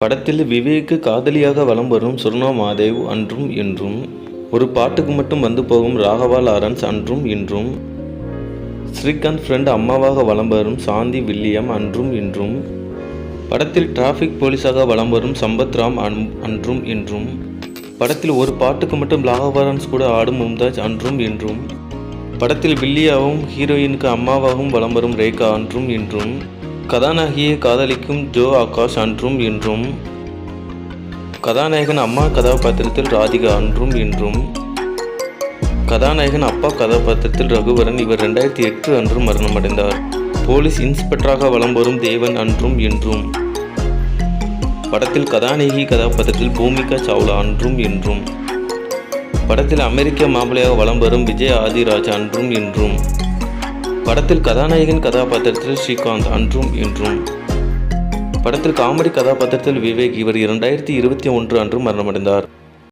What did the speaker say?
படத்தில் விவேக்கு காதலியாக வலம் வரும் சுர்ணா மாதேவ் அன்றும் இன்றும் ஒரு பாட்டுக்கு மட்டும் வந்து போகும் ராகவா லாரன்ஸ் அன்றும் இன்றும் ஸ்ரீகாந்த் ஃப்ரெண்ட் அம்மாவாக வலம் வரும் சாந்தி வில்லியம் அன்றும் இன்றும் படத்தில் டிராஃபிக் போலீஸாக வலம் வரும் சம்பத் ராம் அன்- அன்றும் இன்றும் படத்தில் ஒரு பாட்டுக்கு மட்டும் ராகவாரன்ஸ் கூட ஆடும் மும்தாஜ் அன்றும் இன்றும் படத்தில் வில்லியாவும் ஹீரோயினுக்கு அம்மாவாகவும் வலம் வரும் ரேகா அன்றும் இன்றும் கதாநாயகியை காதலிக்கும் ஜோ ஆகாஷ் அன்றும் இன்றும். கதாநாயகன் அம்மா கதாபாத்திரத்தில் ராதிகா அன்றும் இன்றும். கதாநாயகன் அப்பா கதாபாத்திரத்தில் ரகுவரன் இவர் ரெண்டாயிரத்தி எட்டு அன்று மரணமடைந்தார். போலீஸ் இன்ஸ்பெக்டராக வலம் வரும் தேவன் அன்றும் இன்றும். படத்தில் கதாநாயகி கதாபாத்திரத்தில் பூமிகா சாவ்லா அன்றும் இன்றும். படத்தில் அமெரிக்க மாப்பிளையாக வலம் வரும் விஜய் ஆதிராஜ் அன்றும் இன்றும். படத்தில் கதாநாயகன் கதாபாத்திரத்தில் ஸ்ரீகாந்த் அன்றும் இன்றும். படத்தில் காமெடி கதாபாத்திரத்தில் விவேக் இவர் இரண்டாயிரத்தி இருபத்தி ஒன்று அன்று மரணமடைந்தார்.